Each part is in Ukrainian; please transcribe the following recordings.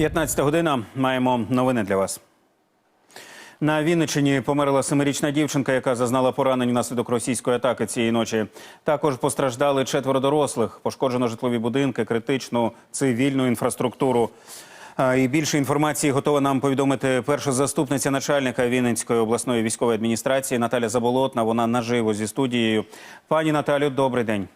15 година. Маємо новини для вас. На Вінниччині померла семирічна дівчинка, яка зазнала поранень внаслідок російської атаки цієї ночі. Також постраждали четверо дорослих. Пошкоджено житлові будинки, критичну цивільну інфраструктуру. І більше інформації готова нам повідомити перша заступниця начальника Вінницької обласної військової адміністрації Наталя Заболотна. Вона наживо зі студією. Пані Наталю, добрий день.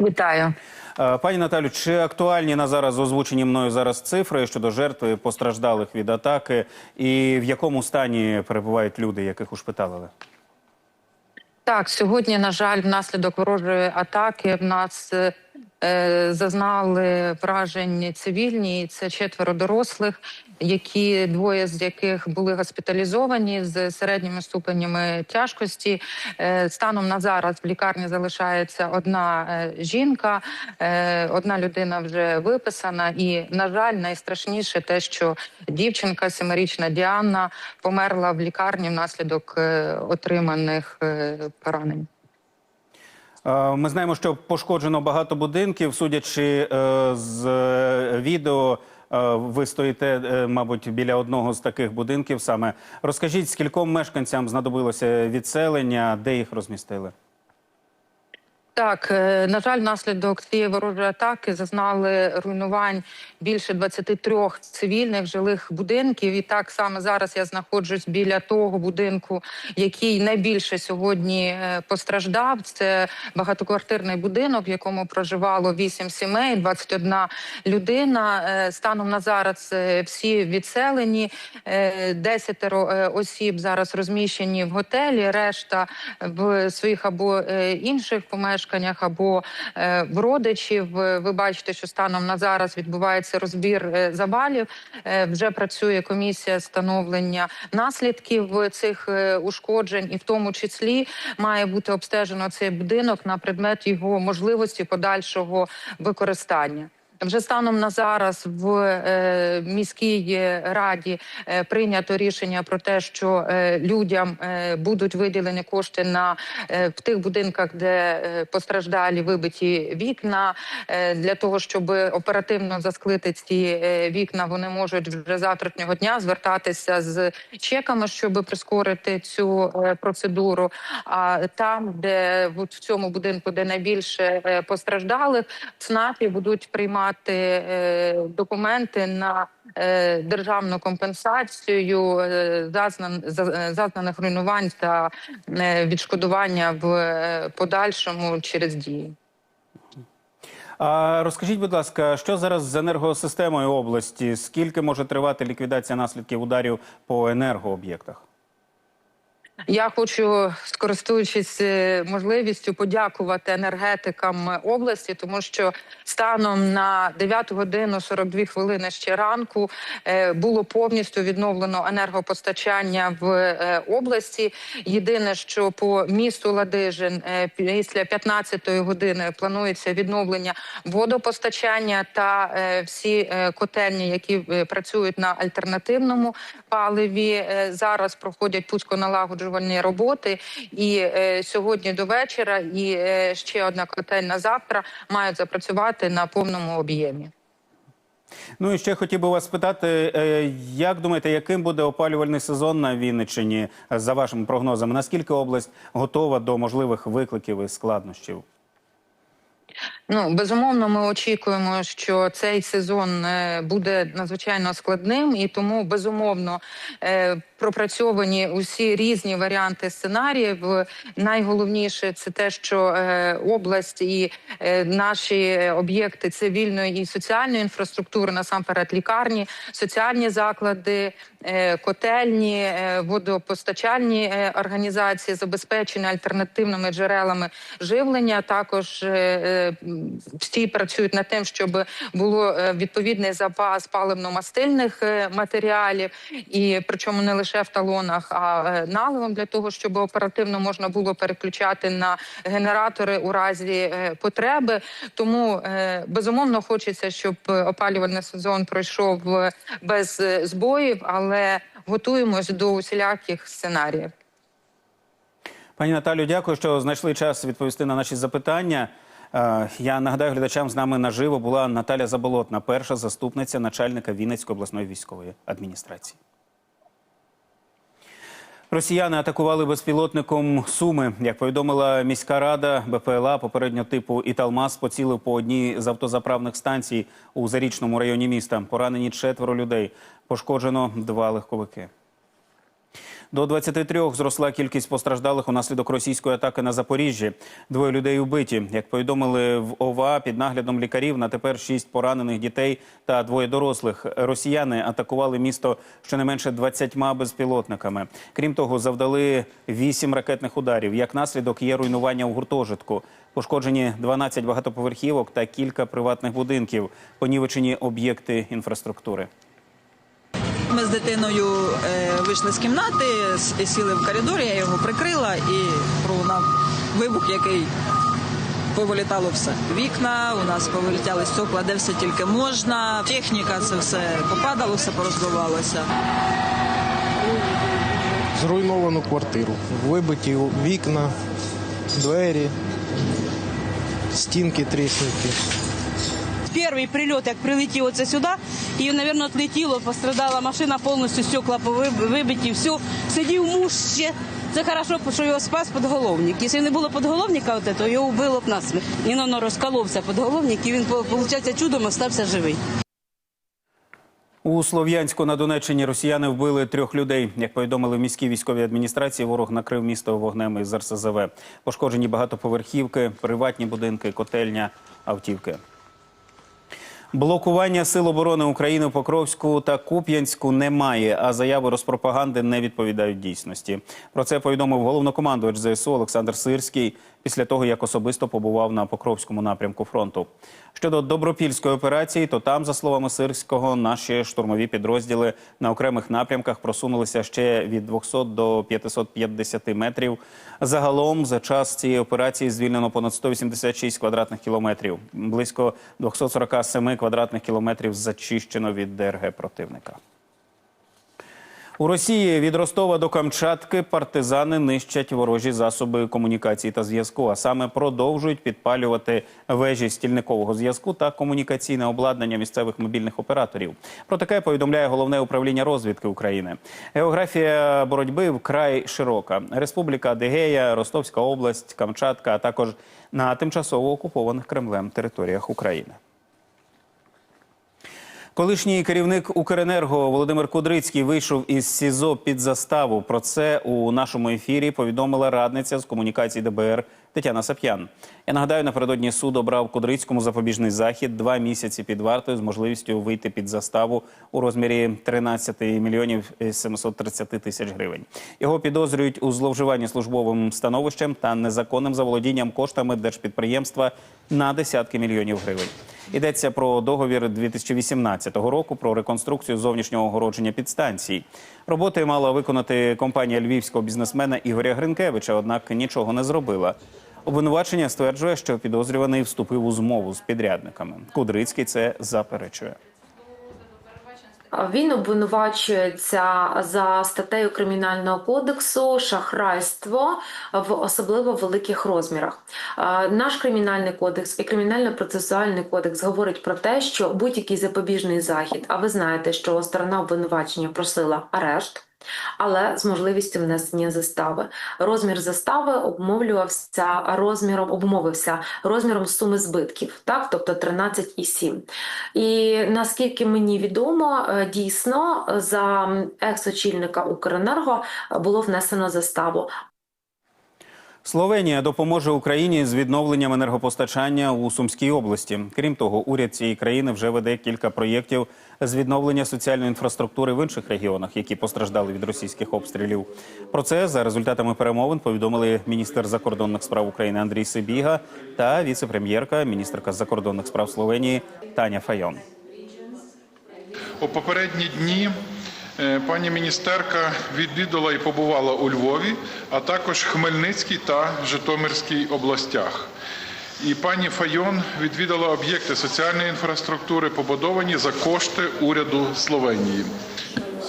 Вітаю. Е, Пані Наталю, чи актуальні на зараз озвучені мною зараз цифри щодо жертв постраждалих від атаки, і в якому стані перебувають люди, яких ушпиталили? Так, сьогодні, на жаль, внаслідок ворожої атаки в нас е, е, зазнали вражень цивільні. Це четверо дорослих, які двоє з яких були госпіталізовані з середніми ступенями тяжкості. Е, станом на зараз в лікарні залишається одна е, жінка, е, одна людина вже виписана. І, на жаль, найстрашніше те, що дівчинка, семирічна Діана, померла в лікарні внаслідок отриманих поранень. Ми знаємо, що пошкоджено багато будинків. Судячи з відео, ви стоїте, е, мабуть, біля одного з таких будинків. Саме розкажіть, скільком мешканцям знадобилося відселення, де їх розмістили? Так, е, на жаль, внаслідок цієї ворожої атаки зазнали руйнувань більше 23 цивільних жилих будинків. І так саме зараз я знаходжусь біля того будинку, який найбільше сьогодні е, постраждав. Це багатоквартирний будинок, в якому проживало 8 сімей, 21 людина. Е, Станом на зараз всі відселені. Е, Десятеро е, осіб зараз розміщені в готелі. Решта в своїх або інших помешканнях, або е, в родичів. Е, Ви бачите, що станом на зараз відбувається розбір е, завалів. Вже працює комісія встановлення наслідків цих ушкоджень, і в тому числі має бути обстежено цей будинок на предмет його можливості подальшого використання. Вже станом на зараз в е, міській раді е, прийнято рішення про те, що е, людям е, будуть виділені кошти на е, в тих будинках, де е, постраждалі вибиті вікна, е, для того, щоб оперативно засклити ці е, вікна, вони можуть вже завтрашнього дня звертатися з чеками, щоб прискорити цю е, процедуру. А там, де в цьому будинку, де найбільше е, постраждалих, ЦНАПі будуть приймати е, документи на е, державну компенсацію е, зазнан, за- зазнаних руйнувань та відшкодування в подальшому через дії. А розкажіть, будь ласка, що зараз з енергосистемою області? Скільки може тривати ліквідація наслідків ударів по енергооб'єктах? Я хочу, скористуючись е, можливістю, подякувати енергетикам області, тому що станом на 9 годину 42 хвилини ще ранку е, було повністю відновлено енергопостачання в е, області. Єдине, що по місту Ладижин після 15 години планується відновлення водопостачання та всі котельні, які працюють на альтернативному паливі, зараз проходять пусконалагоджувальні роботи. І е, сьогодні до вечора, і е, ще одна котельна завтра мають запрацювати на повному об'ємі. Ну і ще хотів би вас спитати, е, як думаєте, яким буде опалювальний сезон на Вінниччині за вашими прогнозами? Наскільки область готова до можливих викликів і складнощів? Ну безумовно, ми очікуємо, що цей сезон е, буде надзвичайно складним, і тому безумовно е, пропрацьовані усі різні варіанти сценаріїв. Найголовніше це те, що е, область і наші об'єкти цивільної і соціальної інфраструктури, насамперед лікарні, соціальні заклади, котельні, водопостачальні організації забезпечені альтернативними джерелами живлення. Також всі працюють над тим, щоб було е, відповідний запас паливно-мастильних е, матеріалів, і причому не лише в талонах, а е, наливом для того, щоб оперативно можна було переключати на генератори у разі потреби. Тому безумовно хочеться, щоб опалювальний сезон пройшов без збоїв, але готуємось до усіляких сценаріїв. Пані Наталю, дякую, що знайшли час відповісти на наші запитання. Е, Я нагадаю глядачам, з нами наживо була Наталя Заболотна, перша заступниця начальника Вінницької обласної військової адміністрації. Росіяни атакували безпілотником Суми. Як повідомила міська рада, БПЛА попереднього типу Італмас поцілив по одній з автозаправних станцій у зарічному районі міста. Поранені четверо людей. Пошкоджено два легковики. До 23 зросла кількість постраждалих унаслідок російської атаки на Запоріжжі. Двоє людей убиті. Як повідомили в ОВА, під наглядом лікарів на тепер шість поранених дітей та двоє дорослих. Росіяни атакували місто щонайменше 20 безпілотниками. Крім того, завдали вісім ракетних ударів. Як наслідок є руйнування у гуртожитку. Пошкоджені 12 багатоповерхівок та кілька приватних будинків. Понівечені об'єкти інфраструктури. Ми з дитиною е, вийшли з кімнати, с- сіли в коридорі, я його прикрила і пролунав вибух, який повилітало все. Вікна, у нас повилітали стекла, де все тільки можна. Техніка, це все попадало, все порозбивалося. зруйновану квартиру, вибиті вікна, двері, стінки тріснуті. Перший прильот, як прилетів оце сюди, і, мабуть, відлетіло, пострадала машина, повністю стекла вибиті, все. Сидів муж ще. Це хорошо, що його спас подголовник. Якщо не було подголовника, от, то його вбило б насмерть. Він воно розколовся подголовник, і він, виходить, чудом остався живий. У Слов'янську на Донеччині росіяни вбили трьох людей. Як повідомили в міській військовій адміністрації, ворог накрив місто вогнем із РСЗВ. Пошкоджені багатоповерхівки, приватні будинки, котельня, автівки. Блокування сил оборони України в Покровську та Куп'янську немає, а заяви розпропаганди не відповідають дійсності. Про це повідомив головнокомандувач ЗСУ Олександр Сирський після того, як особисто побував на Покровському напрямку фронту. Щодо добропільської операції, то там, за словами Сирського, наші штурмові підрозділи на окремих напрямках просунулися ще від 200 до 550 метрів. Загалом за час цієї операції звільнено понад 186 квадратних кілометрів. Близько 247 квадратних кілометрів зачищено від ДРГ противника. У Росії від Ростова до Камчатки партизани нищать ворожі засоби комунікації та зв'язку, а саме продовжують підпалювати вежі стільникового зв'язку та комунікаційне обладнання місцевих мобільних операторів. Про таке повідомляє головне управління розвідки України. Географія боротьби вкрай широка. Республіка Адигея, Ростовська область, Камчатка, а також на тимчасово окупованих Кремлем територіях України. Колишній керівник Укренерго Володимир Кудрицький вийшов із СІЗО під заставу. Про це у нашому ефірі повідомила радниця з комунікацій ДБР Тетяна Сап'ян. Я нагадаю, напередодні суд обрав Кудрицькому запобіжний захід два місяці під вартою з можливістю вийти під заставу у розмірі 13 мільйонів 730 тисяч гривень. Його підозрюють у зловживанні службовим становищем та незаконним заволодінням коштами держпідприємства на десятки мільйонів гривень. Йдеться про договір 2018 року про реконструкцію зовнішнього огородження підстанцій. Роботи мала виконати компанія львівського бізнесмена Ігоря Гринкевича, однак нічого не зробила. Обвинувачення стверджує, що підозрюваний вступив у змову з підрядниками. Кудрицький це заперечує. Він обвинувачується за статтею Кримінального кодексу шахрайство в особливо великих розмірах. Наш кримінальний кодекс і кримінально-процесуальний кодекс говорить про те, що будь-який запобіжний захід, а ви знаєте, що сторона обвинувачення просила арешт. Але з можливістю внесення застави. Розмір застави обмовлювався розміром, обмовився розміром суми збитків, так, тобто 13,7. І наскільки мені відомо, е, дійсно за екс-очільника Укренерго було внесено заставу. Словенія допоможе Україні з відновленням енергопостачання у Сумській області. Крім того, уряд цієї країни вже веде кілька проєктів з відновлення соціальної інфраструктури в інших регіонах, які постраждали від російських обстрілів. Про це за результатами перемовин повідомили міністр закордонних справ України Андрій Сибіга та віце-прем'єрка, міністерка закордонних справ Словенії Таня Файон. У попередні дні пані міністерка відвідала і побувала у Львові, а також Хмельницькій та Житомирській областях. І пані Файон відвідала об'єкти соціальної інфраструктури, побудовані за кошти уряду Словенії.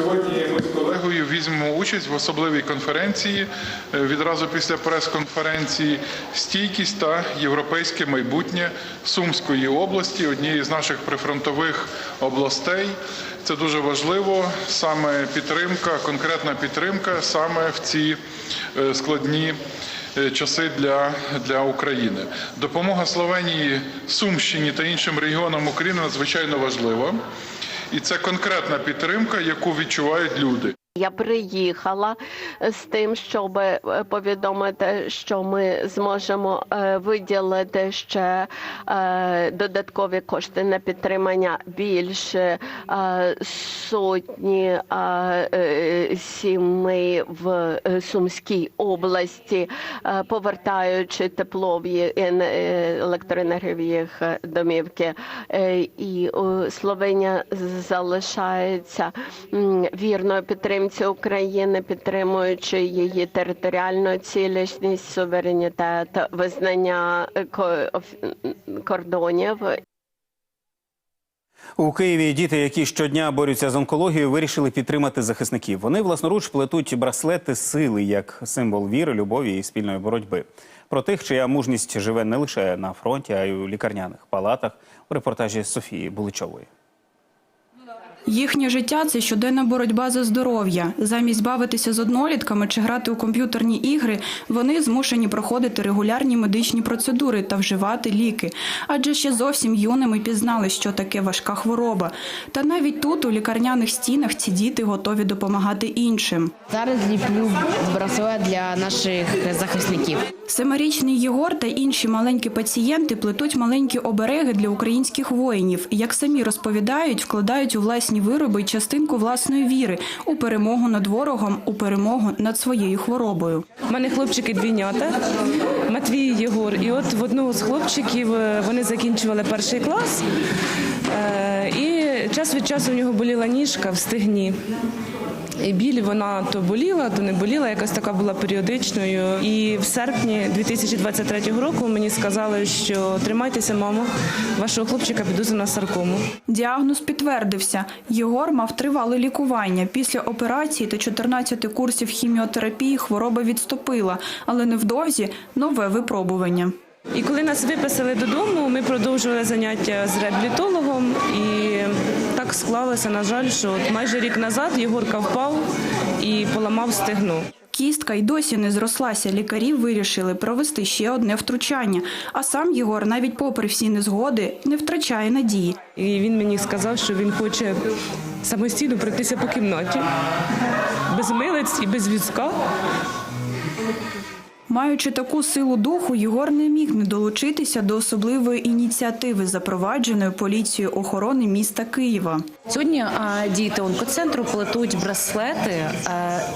Сьогодні ми з колегою візьмемо участь в особливій конференції е, відразу після прес-конференції Стійкість та європейське майбутнє Сумської області, однієї з наших прифронтових областей. Це дуже важливо, саме підтримка, конкретна підтримка саме в ці е, складні е, часи для, для України. Допомога Словенії, Сумщині та іншим регіонам України надзвичайно важлива. І це конкретна підтримка, яку відчувають люди. Я приїхала з тим, щоб е, повідомити, що ми зможемо е, виділити ще е, додаткові кошти на підтримання більше сотні сімей в Сумській області, повертаючи тепло в є- ен- е, електроенергію в їх е, домівки. І Словенія залишається вірною підтримці України, підтримуючи її територіальну цілісність, суверенітет, визнання е, кордонів У Києві діти, які щодня борються з онкологією, вирішили підтримати захисників. Вони власноруч плетуть браслети сили як символ віри, любові і спільної боротьби. Про тих, чия мужність живе не лише на фронті, а й у лікарняних палатах. У репортажі Софії Буличової. Їхнє життя це щоденна боротьба за здоров'я. Замість бавитися з однолітками чи грати у комп'ютерні ігри, вони змушені проходити регулярні медичні процедури та вживати ліки. Адже ще зовсім юними пізнали, що таке важка хвороба. Та навіть тут, у лікарняних стінах, ці діти готові допомагати іншим. Зараз ліплю браслет для наших захисників. Семирічний Єгор та інші маленькі пацієнти плетуть маленькі обереги для українських воїнів. Як самі розповідають, вкладають у власні вироби й частинку власної віри у перемогу над ворогом, у перемогу над своєю хворобою. У мене хлопчики двійнята, Матвій і Єгор. І от в одного з хлопчиків е, вони закінчували перший клас, е, і час від часу у нього боліла ніжка в стегні. Біль вона то боліла, то не боліла, якась така була періодичною. І в серпні 2023 року мені сказали, що тримайтеся, мамо, вашого хлопчика підозрює на саркому. Діагноз підтвердився. Єгор мав тривале лікування. Після операції та 14 курсів хіміотерапії хвороба відступила, але невдовзі нове випробування. І коли нас виписали додому, ми продовжували заняття з реабілітологом. І так склалося, на жаль, що от майже рік назад Єгорка впав і поламав стегно. Кістка й досі не зрослася. Лікарі вирішили провести ще одне втручання. А сам Єгор, навіть попри всі незгоди, не втрачає надії. І він мені сказав, що він хоче самостійно пройтися по кімнаті, без милиць і без візка. Маючи таку силу духу, Єгор не міг не долучитися до особливої ініціативи, запровадженої поліцією охорони міста Києва. Сьогодні а, діти онкоцентру плетуть браслети, е,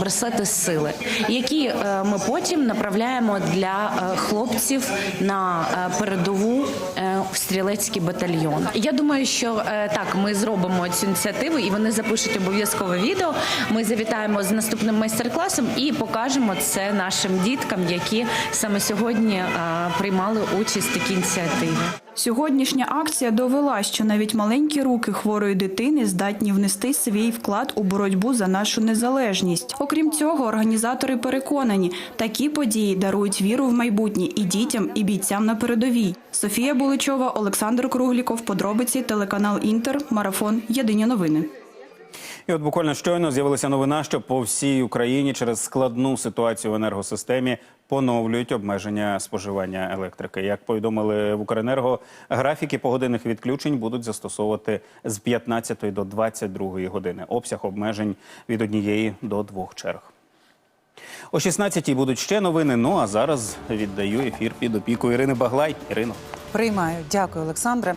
браслети сили, які е, ми потім направляємо для е, хлопців на передову в стрілецький батальйон. Я думаю, що е, так ми зробимо цю ініціативу, і вони запишуть обов'язкове відео. Ми завітаємо з наступним майстер-класом і покажемо це нашим діткам, які саме сьогодні е, приймали участь в такій ініціативі. Сьогоднішня акція довела, що навіть маленькі руки хворої дитини здатні внести свій вклад у боротьбу за нашу незалежність. Окрім цього, організатори переконані, такі події дарують віру в майбутнє і дітям, і бійцям на передовій. Софія Буличова, Олександр Кругліков, подробиці, телеканал Інтер, марафон. Єдині новини. І от буквально щойно з'явилася новина, що по всій Україні через складну ситуацію в енергосистемі поновлюють обмеження споживання електрики. Як повідомили в Укренерго, графіки погодинних відключень будуть застосовувати з 15 до 22 години. Обсяг обмежень від однієї до двох черг. О 16-й будуть ще новини. Ну а зараз віддаю ефір під опіку Ірини Баглай. Ірино. Приймаю. Дякую, Олександре.